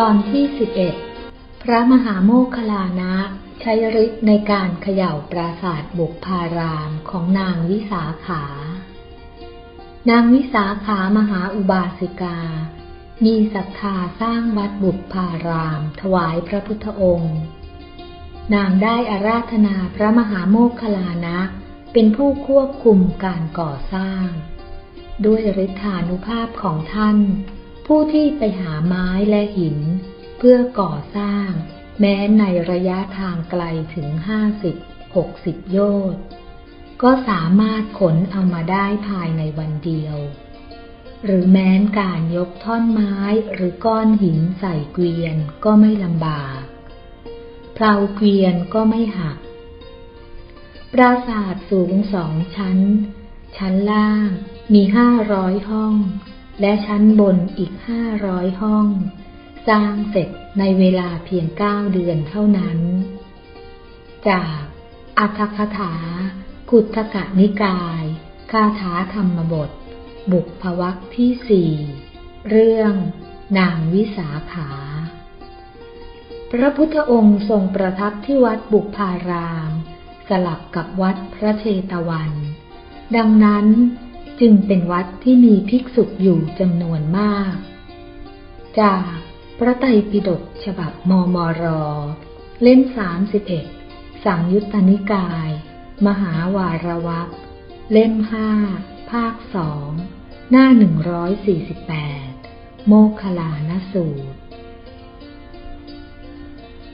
ตอนที่สิบเอ็ดพระมหาโมคคลานะ ใช้ฤทธิ์ในการเขย่าปราสาทบุกพารามของนางวิสาขา นางวิสาขามหาอุบาสิกา มีศรัทธาสร้างวัดบุกพาราม ถวายพระพุทธองค์ นางได้อาราธนาพระมหาโมคคลานะ เป็นผู้ควบคุมการก่อสร้าง ด้วยฤทธานุภาพของท่าน ผู้ที่ไปหาไม้และหิน เพื่อก่อสร้าง แม้ในระยะทางไกลถึงห้าสิบหกสิบโยชน์ก็สามารถขนเอามาได้ภายในวันเดียว หรือแม้นการยกท่อนไม้หรือก้อนหินใส่เกวียนก็ไม่ลำบากเพลาเกวียนก็ไม่หัก ปราสาทสูงสองชั้น ชั้นล่างมีห้าร้อยห้อง และชั้นบนอีกห้าร้อยห้อง สร้างเสร็จในเวลาเพียงเก้าเดือนเท่านั้น จากอัตคถากุตกะนิกาย คาถาธรรมบท บุพภวักที่สี่เรื่องนางวิสาขา พระพุทธองค์ทรงประทับที่วัดบุพาราม สลับกับวัดพระเชตวัน ดังนั้น จึงเป็นวัดที่มีภิกษุอยู่จำนวนมาก จาก พระไตรปิฎกฉบับมมร เล่มสามสิบเอ็ดสังยุตตนิกาย มหาวารวักเล่มห้าภาคสองหน้าหนึ่งร้อยสี่สิบแปดโมคลานสูตร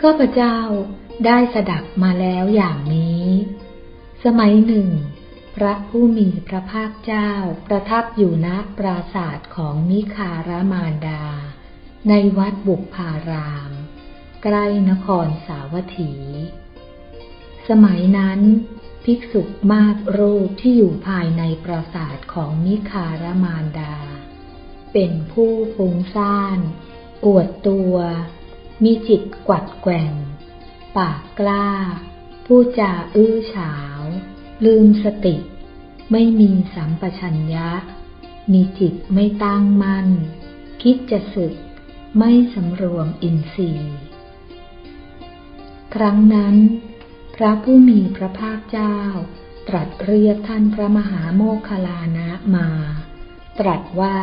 ข้าพเจ้าได้สดับมาแล้วอย่างนี้ สมัยหนึ่ง พระผู้มีพระภาคเจ้า ประทับอยู่ณปราศาสตร์ของมิคารมารดา ในวัดบุพาราม ใกล้นครสาวัตถี สมัยนั้นภิกษุมากรูปที่อยู่ภายในปราสาทของมิคารมารดา เป็นผู้ฟุ้งซ่าน อวดตัว มีจิตกวัดแกว่ง ปากกล้า ผู้จาอื้อฉาว ลืมสติ ไม่มีสัมปชัญญะ มีจิตไม่ตั้งมั่น คิดจะสึก ไม่สำรวมอินทรีย์ ครั้งนั้น พระผู้มีพระภาคเจ้า ตรัสเรียกท่านพระมหาโมคคลานะมา ตรัสว่า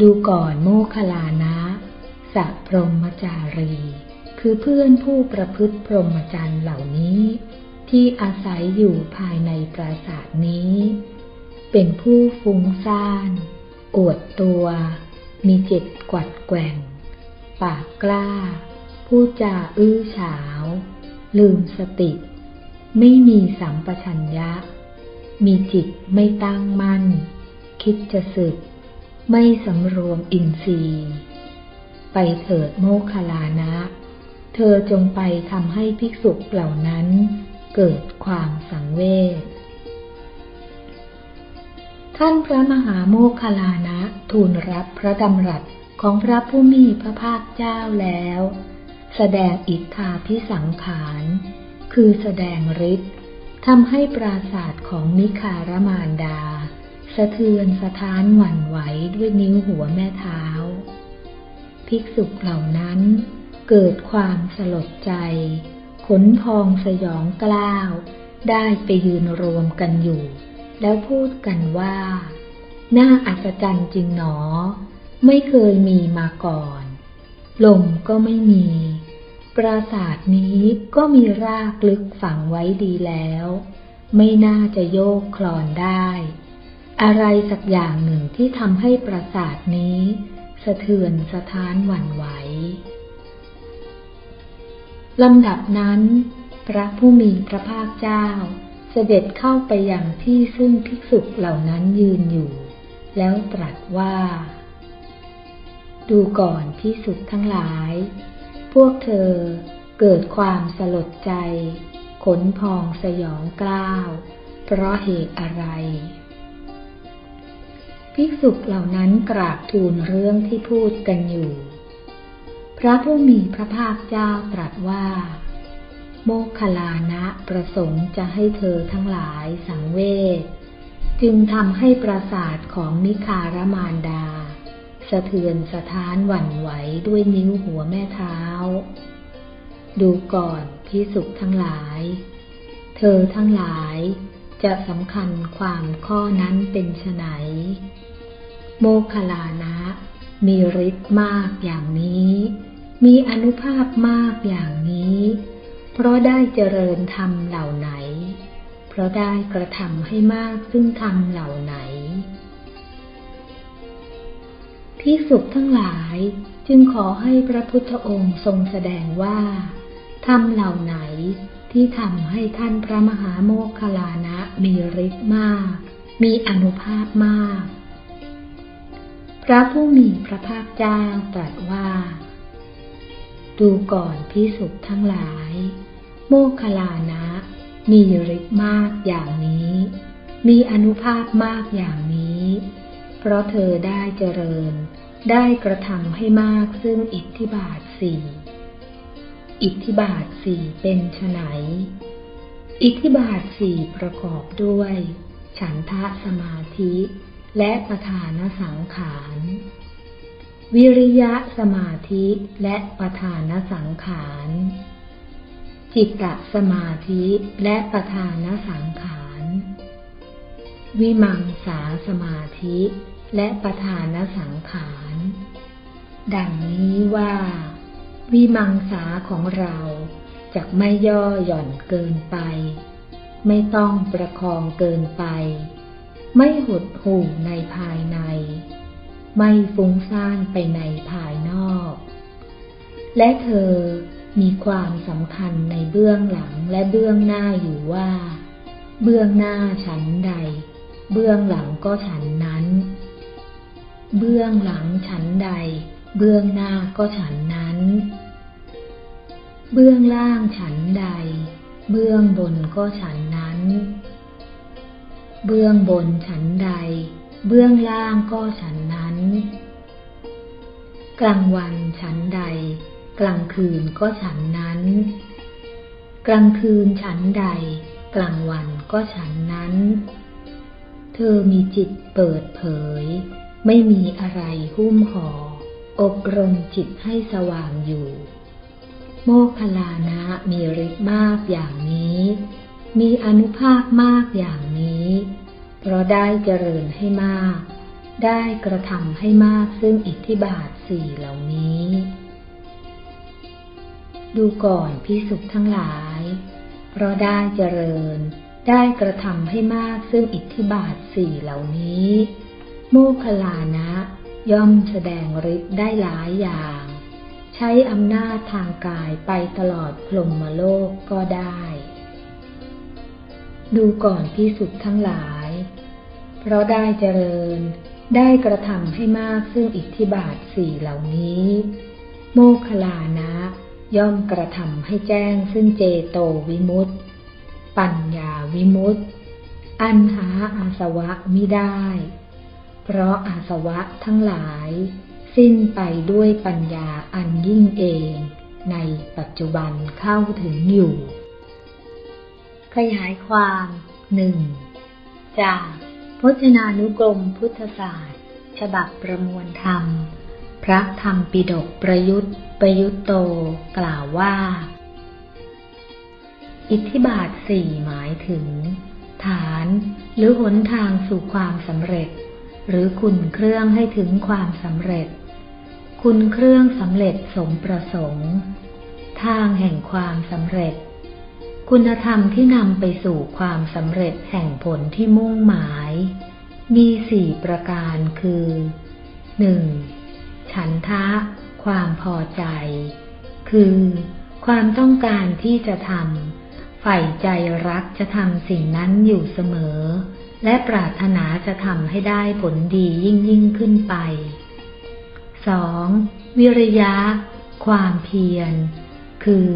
ดูก่อนโมคคลานะสัพพรมจารี คือเพื่อนผู้ประพฤติพรหมจรรย์เหล่านี้ ที่อาศัยอยู่ภายในปราสาทนี้ เป็นผู้ฟุ้งซ่าน อวดตัว มีจิตกวัดแกว่ง ปากกล้าผู้จาอื้อฉาว ลืมสติ ไม่มีสัมปชัญญะ มีจิตไม่ตั้งมั่น คิดจะสึก ไม่สำรวมอินทรีย์ ไปเถิดโมคคลานะ เธอจงไปทำให้ภิกษุเหล่านั้น เกิดความสังเวช ท่านพระมหาโมคคลานะทูลรับพระดำรัสของพระผู้มีพระภาคเจ้าแล้ว แสดงอิทธาพิสังขาร คือแสดงฤทธิ์ทำให้ปราศาสตร์ของนิคารมารดา สะเทือนสะท้านหวั่นไหวด้วยนิ้วหัวแม่เท้า ภิกษุเหล่านั้นเกิดความสลดใจ ขนพองสยองกล้าว ได้ไปยืนรวมกันอยู่ แล้วพูดกันว่า น่าอัศจรรย์จริงหนอ ไม่เคยมีมาก่อน ลมก็ไม่มี ปราสาทนี้ก็มีรากลึกฝังไว้ดีแล้ว ไม่น่าจะโยกคลอนได้ อะไรสักอย่างหนึ่งที่ทำให้ปราสาทนี้ สะเทือนสะท้านหวั่นไหว ลำดับนั้น พระผู้มีพระภาคเจ้า เสด็จเข้าไปอย่างที่ซึ่งภิกษุเหล่านั้นยืนอยู่ แล้วตรัสว่า ดูก่อนพิสุทั้งหลาย พวกเธอเกิดความสลดใจ ขนพองสยองกล้าว เพราะเหตุอะไร ภิกษุเหล่านั้นกราบทูลเรื่องที่พูดกันอยู่ พระผู้มีพระภาคเจ้าตรัสว่า โมคคลานะประสงค์จะให้เธอทั้งหลายสังเวชจึงทำให้ปราสาทของนิคารมารดา สะเทือนสะท้านหวั่นไหวด้วยนิ้วหัวแม่เท้า ดูก่อนพิสุทั้งหลาย เธอทั้งหลายจะสำคัญความข้อนั้นเป็นไฉนโมคลานะ มีฤทธิ์มากอย่างนี้ มีอนุภาพมากอย่างนี้ เพราะได้เจริญธรรมเหล่าไหน เพราะได้กระทำให้มากซึ่งธรรมเหล่าไหนพิสุทั้งหลายจึงขอให้พระพุทธองค์ทรงแสดงว่าธรรมเหล่าไหนที่ทำให้ท่านพระมหาโมคคลานะมีฤทธิ์มาก มีอนุภาพมาก พระผู้มีพระภาคเจ้าตรัสว่า ดูก่อนพิสุทธ์ทั้งหลาย โมคคลานะ มีฤทธิ์มากอย่างนี้ มีอนุภาพมากอย่างนี้ เพราะเธอได้เจริญ ได้กระทำให้มากซึ่งอิทธิบาทสี่อิทธิบาทสี่เป็นไฉนอิทธิบาทสี่ประกอบด้วย ฉันทะสมาธิ และประธานสังขาร วิริยะสมาธิและประธานสังขารจิตตสมาธิและประธานสังขาร วิมังสาสมาธิและประธานสังขาร ดังนี้ว่า วิมังสาของเราจะไม่ย่อหย่อนเกินไป ไม่ต้องประคองเกินไป ไม่หดหู่ในภายใน ไม่ฟุ้งซ่านไปในภายนอก และเธอมีความสำคัญในเบื้องหลังและเบื้องหน้าอยู่ว่า เบื้องหน้าฉันใด เบื้องหลังก็ฉันนั้น เบื้องหลังฉันใด เบื้องหน้าก็ฉันนั้น เบื้องล่างฉันใด เบื้องบนก็ฉันนั้น เบื้องบนฉันใด เบื้องล่างก็ฉันนั้น กลางวันฉันใด กลางคืนก็ฉันนั้น กลางคืนฉันใด กลางวันก็ฉันนั้น เธอมีจิตเปิดเผย ไม่มีอะไรหุ้มห่อ อบรมจิตให้สว่างอยู่ โมคลานะมีฤทธิ์มากอย่างนี้ มีอนุภาพมากอย่างนี้ เพราะได้เจริญให้มาก ได้กระทำให้มากซึ่งอิทธิบาทสี่เหล่านี้ ดูก่อนพิสุขทั้งหลาย เพราะได้เจริญ ได้กระทำให้มากซึ่งอิทธิบาทสี่เหล่านี้ โมคคลานะย่อมแสดงฤทธิ์ได้หลายอย่าง ใช้อำนาจทางกายไปตลอดพรหมโลกก็ได้ ดูก่อนพิสุทธ์ทั้งหลาย เพราะได้เจริญ ได้กระทำให้มากซึ่งอิทธิบาทสี่เหล่านี้ โมคลานะ ย่อมกระทำให้แจ้งซึ่งเจโตวิมุตติ ปัญญาวิมุตติ อันหาอาสวะมิได้ เพราะอาสวะทั้งหลาย สิ้นไปด้วยปัญญาอันยิ่งเอง ในปัจจุบันเข้าถึงอยู่ ขยายความหนึ่งจาก พจนานุกรมพุทธศาสตร์ ฉบับประมวลธรรม พระธรรมปิฎกประยุทธ์ประยุตโต กล่าวว่า อิทธิบาทสี่หมายถึง ฐานหรือหนทางสู่ความสำเร็จ หรือคุณเครื่องให้ถึงความสำเร็จ คุณเครื่องสำเร็จสมประสงค์ ทางแห่งความสำเร็จ คุณธรรมที่นำไปสู่ความสำเร็จแห่งผลที่มุ่งหมาย มีสี่ประการคือ 1. ฉันทะ ความพอใจ คือ ความต้องการที่จะทำใฝ่ใจรักจะทำสิ่งนั้นอยู่เสมอ และปรารถนาจะทำให้ได้ผลดียิ่งยิ่งขึ้นไปสองวิริยะ ความเพียร คือ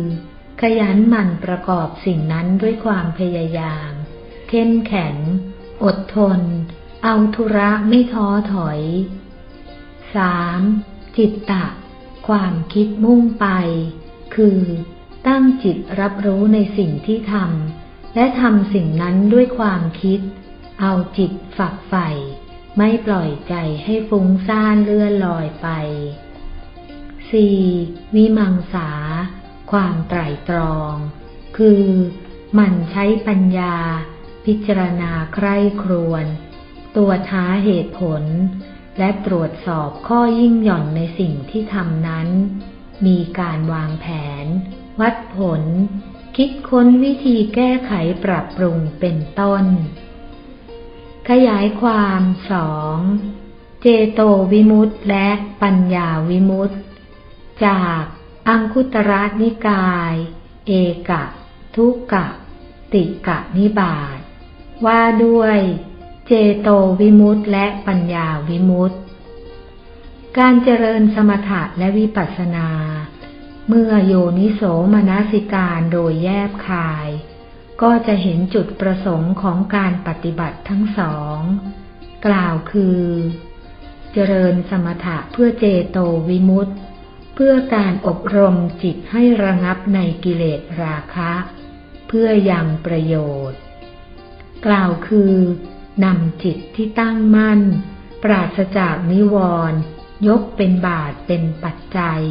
ขยันหมั่นประกอบสิ่งนั้นด้วยความพยายาม เข้มแข็ง อดทน เอาธุระไม่ท้อถอย 3. จิตตะ ความคิดมุ่งไป คือ ตั้งจิตรับรู้ในสิ่งที่ทำและทำสิ่งนั้นด้วยความคิด เอาจิตฝักใฝ่ ไม่ปล่อยใจให้ฟุ้งซ่านเลื่อนลอยไป 4. วิมังสา ความไตร่ตรอง คือมันใช้ปัญญา พิจารณาใคร่ครวน ตัวท้าเหตุผล และตรวจสอบข้อยิ่งหย่อนในสิ่งที่ทำนั้น มีการวางแผน วัดผล คิดค้นวิธีแก้ไขปรับปรุงเป็นต้น ขยายความสองเจโตวิมุตติและปัญญาวิมุตติจาก อังคุตระนิกาย เอกะ ทุกะ ติกะนิบาตว่าด้วย เจโตวิมุตติและปัญญาวิมุตติการเจริญสมถะและวิปัสสนา เมื่อโยนิโสมนสิการโดยแยบคาย ก็จะเห็นจุดประสงค์ของการปฏิบัติทั้งสอง กล่าวคือ เจริญสมถะเพื่อเจโตวิมุตติ เพื่อการอบรมจิตให้ระงับในกิเลสราคะ เพื่อยังประโยชน์ กล่าวคือนำจิตที่ตั้งมั่น ปราศจากนิวรณ์ยกเป็นบาทเป็นปัจจัย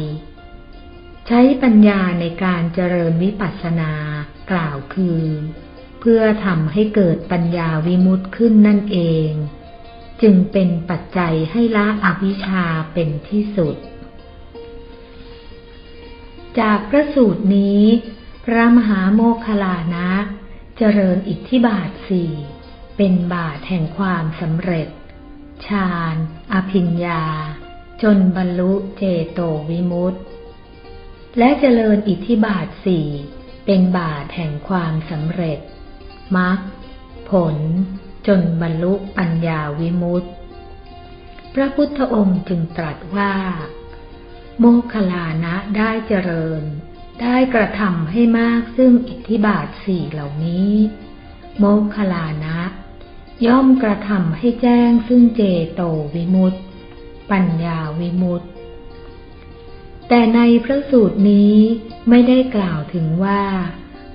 ใช้ปัญญาในการเจริญวิปัสสนากล่าวคือ เพื่อทำให้เกิดปัญญาวิมุตติขึ้นนั่นเอง จึงเป็นปัจจัยให้ละอวิชชาเป็นที่สุด จากพระสูตรนี้ พระมหาโมคลานะ เจริญอิทธิบาทสี่เป็นบาทแห่งความสำเร็จฌานอภิญญา จนบรรลุเจโตวิมุตติ และเจริญอิทธิบาทสี่เป็นบาทแห่งความสำเร็จมรรคผล จนบรรลุปัญญาวิมุตติ พระพุทธองค์จึงตรัสว่า โมคลานะได้เจริญ ได้กระทำให้มากซึ่งอิทธิบาทสี่เหล่านี้ โมคลานะ ย่อมกระทำให้แจ้งซึ่งเจโตวิมุตติ ปัญญาวิมุตติ แต่ในพระสูตรนี้ไม่ได้กล่าวถึงว่า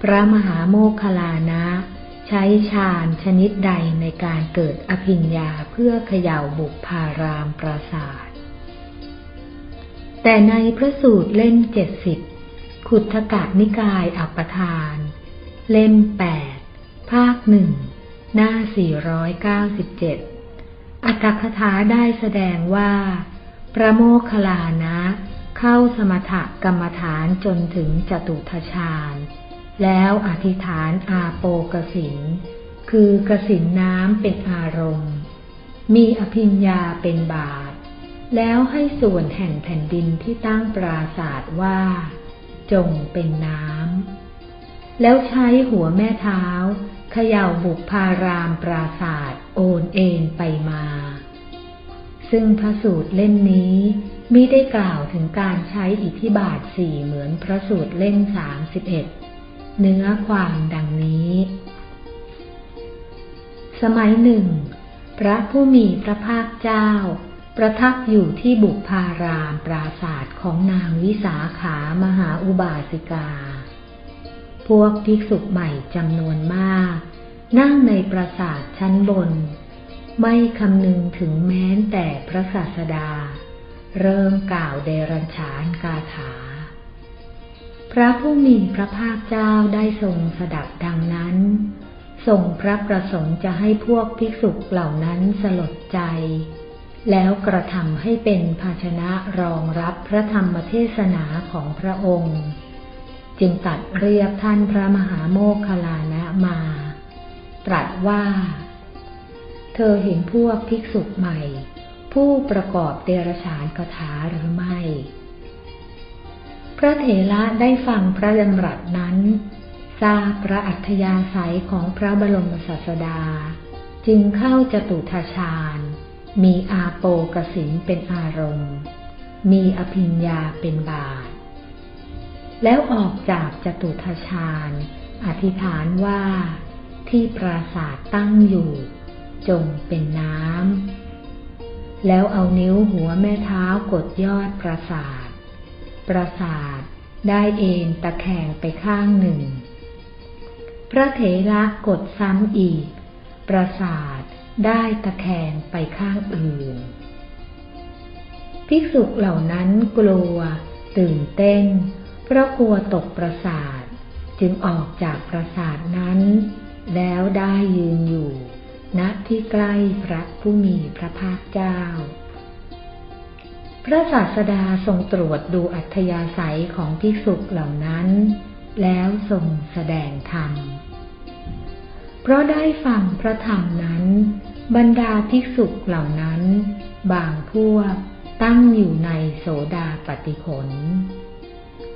พระมหาโมคลานะ ใช้ฌานชนิดใดในการเกิดอภิญญาเพื่อเขย่าบุพารามปราศาสตร์ แต่ในพระสูตรเล่มเจ็ดสิบขุทธกะนิกายอัปปทาน เล่มแปดภาคหนึ่งหน้า 497 อัตถคถาได้แสดงว่า พระโมคคัลลานะ เข้าสมถกรรมฐานจนถึงจตุทชาญ แล้วอธิษฐานอาโปกสิน คือกสินน้ำเป็นอารมณ์ มีอภิญญาเป็นบาท แล้วให้ส่วนแห่งแผ่นดินที่ตั้งปราศาสตร์ว่า จงเป็นน้ำ แล้วใช้หัวแม่เท้าเขย่าบุพพารามปราศาสตร์โอนเอ็นไปมา ซึ่งพระสูตรเล่มนี้มิได้กล่าวถึงการใช้อิทธิบาทสี่เหมือนพระสูตรเล่มสามสิบเอ็ดเนื้อความดังนี้ สมัยหนึ่ง พระผู้มีพระภาคเจ้า ประทับอยู่ที่บุพารามปราศาสตร์ของนางวิสาขามหาอุบาสิกา พวกภิกษุใหม่จำนวนมาก นั่งในปราสาทชั้นบน ไม่คำนึงถึงแม้นแต่พระศาสดา เริ่มกล่าวเดรัญชานกาถา พระผู้มีพระภาคเจ้าได้ทรงสดับดังนั้นทรงพระประสงค์จะให้พวกภิกษุเหล่านั้นสลดใจ แล้วกระทำให้เป็นภาชนะรองรับพระธรรมเทศนาของพระองค์ จึงตัดเรียบท่านพระมหาโมคคลานะมา ตรัสว่า เธอเห็นพวกภิกษุใหม่ ผู้ประกอบเดรฉานคาถาหรือไม่ พระเถระได้ฟังพระดำรัสนั้น ทราบพระอัธยาศัยของพระบรมศาสดา จึงเข้าจตุทชาญ มีอาโปกสินเป็นอารมณ์ มีอภิญญาเป็นบาท แล้วออกจากจตุทชาญ อธิษฐานว่า ที่ปราสาทตั้งอยู่ จงเป็นน้ำ แล้วเอานิ้วหัวแม่เท้ากดยอดปราสาท ปราสาทได้เอนตะแคงไปข้างหนึ่ง พระเถระกดซ้ำอีก ปราสาท ได้ตะแคงไปข้างอื่น ภิกษุเหล่านั้นกลัว ตื่นเต้น เพราะกลัวตกประสาท จึงออกจากประสาทนั้น แล้วได้ยืนอยู่ณที่ใกล้พระผู้มีพระภาคเจ้า พระศาสดาทรงตรวจดูอัธยาศัยของภิกษุเหล่านั้น แล้วทรงแสดงธรรม เพราะได้ฟังพระธรรมนั้น บรรดาภิกษุเหล่านั้น บางพวกตั้งอยู่ในโสดาปฏิผล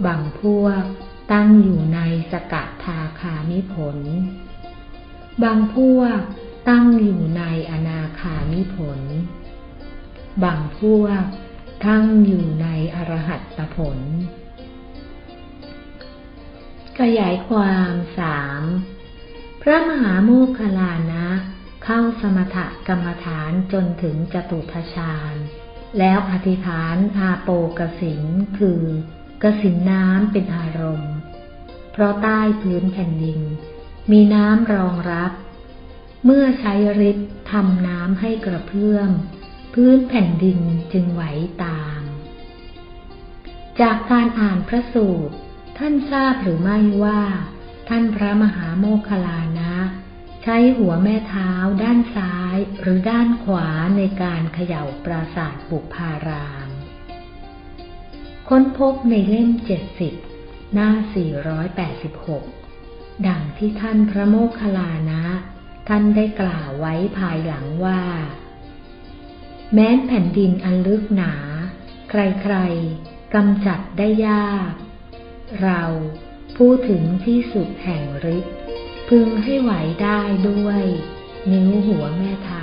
บางพวกตั้งอยู่ในสกทาคามิผล บางพวกตั้งอยู่ในอนาคามิผล บางพวกตั้งอยู่ในอรหัตตผล ขยายความสามพระมหาโมคคลานะ เข้าสมถกรรมฐานจนถึงจตุทชาญ แล้วอธิษฐานอาโปกสินคือกสินน้ำเป็นอารมณ์ เพราะใต้พื้นแผ่นดิน มีน้ำรองรับ เมื่อใช้ฤทธิ์ทำน้ำให้กระเพื่อม พื้นแผ่นดินจึงไหวตาม จากการอ่านพระสูตร ท่านทราบหรือไม่ว่า ท่านพระมหาโมคคลานะ ใช้หัวแม่เท้าด้านซ้ายหรือด้านขวาในการเขย่าปราสาทบุพาราม ค้นพบในเล่มเจ็ดสิบหน้า 486 ดังที่ท่านพระโมคคัลลานะ ท่านได้กล่าวไว้ภายหลังว่า แม้นแผ่นดินอันลึกหนา ใครๆกำจัดได้ยาก เราพูดถึงที่สุดแห่งฤทธิ์ พึงให้ไหวได้ด้วย นิ้วหัวแม่เท้า